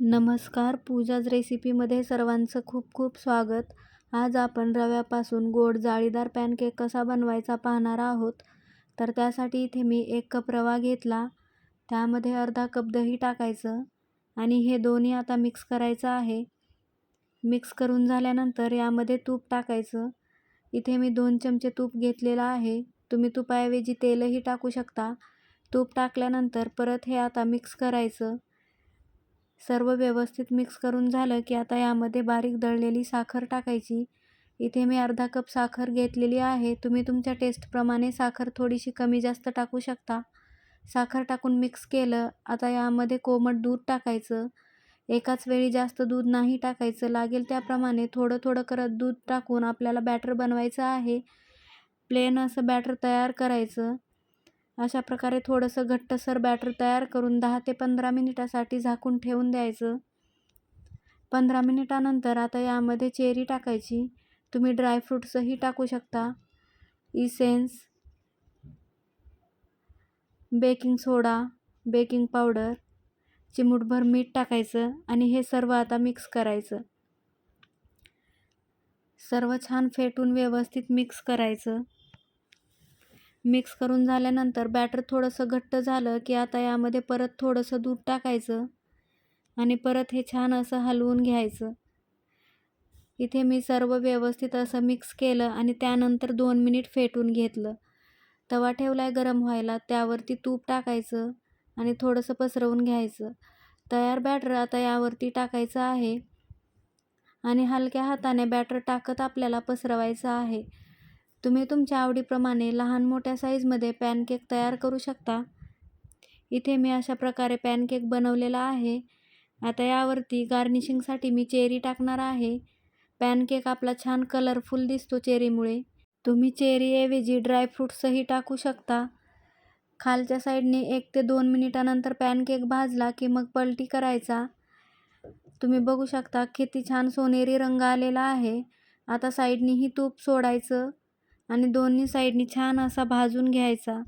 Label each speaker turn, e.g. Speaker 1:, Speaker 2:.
Speaker 1: नमस्कार पूजाज रेसिपीमध्ये सर्वांचं खूप खूप स्वागत. आज आपण रव्यापासून गोड जाळीदार पॅनकेक कसा बनवायचा पाहणार आहोत. तर त्यासाठी इथे मी एक कप रवा घेतला. त्यामध्ये अर्धा कप दही टाकायचं आणि हे दोन्ही आता मिक्स करायचं आहे. मिक्स करून झाल्यानंतर यामध्ये तूप टाकायचं. इथे मी दोन चमचे तूप घेतलेलं आहे. तुम्ही तुपाऐवजी तेलही टाकू शकता. तूप टाकल्यानंतर परत हे आता मिक्स करायचं. सर्व व्यवस्थित मिक्स करून झालं की आता यामध्ये बारीक दळलेली साखर टाकायची. इथे मी अर्धा कप साखर घेतलेली आहे. तुम्ही तुमच्या टेस्टप्रमाणे साखर थोडीशी कमी जास्त टाकू शकता. साखर टाकून मिक्स केलं. आता यामध्ये कोमट दूध टाकायचं. एकाच वेळी जास्त दूध नाही टाकायचं. लागेल त्याप्रमाणे थोडं थोडं करत दूध टाकून आपल्याला बॅटर बनवायचं आहे. प्लेन असं बॅटर तयार करायचं. अशा प्रकारे थोडंसं घट्टसर बॅटर तयार करून दहा ते पंधरा मिनिटासाठी झाकून ठेवून द्यायचं. पंधरा मिनिटानंतर आता यामध्ये चेरी टाकायची. तुम्ही ड्रायफ्रूट्सही टाकू शकता. Essence baking soda baking powder चिमूटभर मीठ टाकायचं आणि हे सर्व आता मिक्स करायचं. सर्व छान फेटून व्यवस्थित मिक्स करायचं. मिक्स करून झाल्यानंतर बॅटर थोडंसं घट्ट झालं की आता यामध्ये परत थोडंसं दूध टाकायचं आणि परत हे छान असं हलवून घ्यायचं. इथे मी सर्व व्यवस्थित असं मिक्स केलं आणि त्यानंतर दोन मिनिट फेटून घेतलं. तवा ठेवला आहे गरम व्हायला त्यावरती तूप टाकायचं आणि थोडंसं पसरवून घ्यायचं. तयार बॅटर आता यावरती टाकायचं आहे आणि हलक्या हाताने बॅटर टाकत आपल्याला पसरवायचं आहे. तुम्ही तुमच्या आवडीप्रमाणे लहान मोठ्या साईजमध्ये पॅनकेक तयार करू शकता. इथे मी अशा प्रकारे पॅनकेक बनवलेला आहे. आता यावरती गार्निशिंगसाठी मी चेरी टाकणार आहे. पॅनकेक आपला छान कलरफुल दिसतो चेरीमुळे तुम्ही चेरीऐवजी ड्रायफ्रूट्सही टाकू शकता. खालच्या साईडने एक ते दोन मिनिटानंतर पॅनकेक भाजला की मग पलटी करायचा. तुम्ही बघू शकता किती छान सोनेरी रंग आलेला आहे. आता साईडनीही तूप सोडायचं. आणि दोन्ही साईडनी छान असा भाजून घ्यायचा.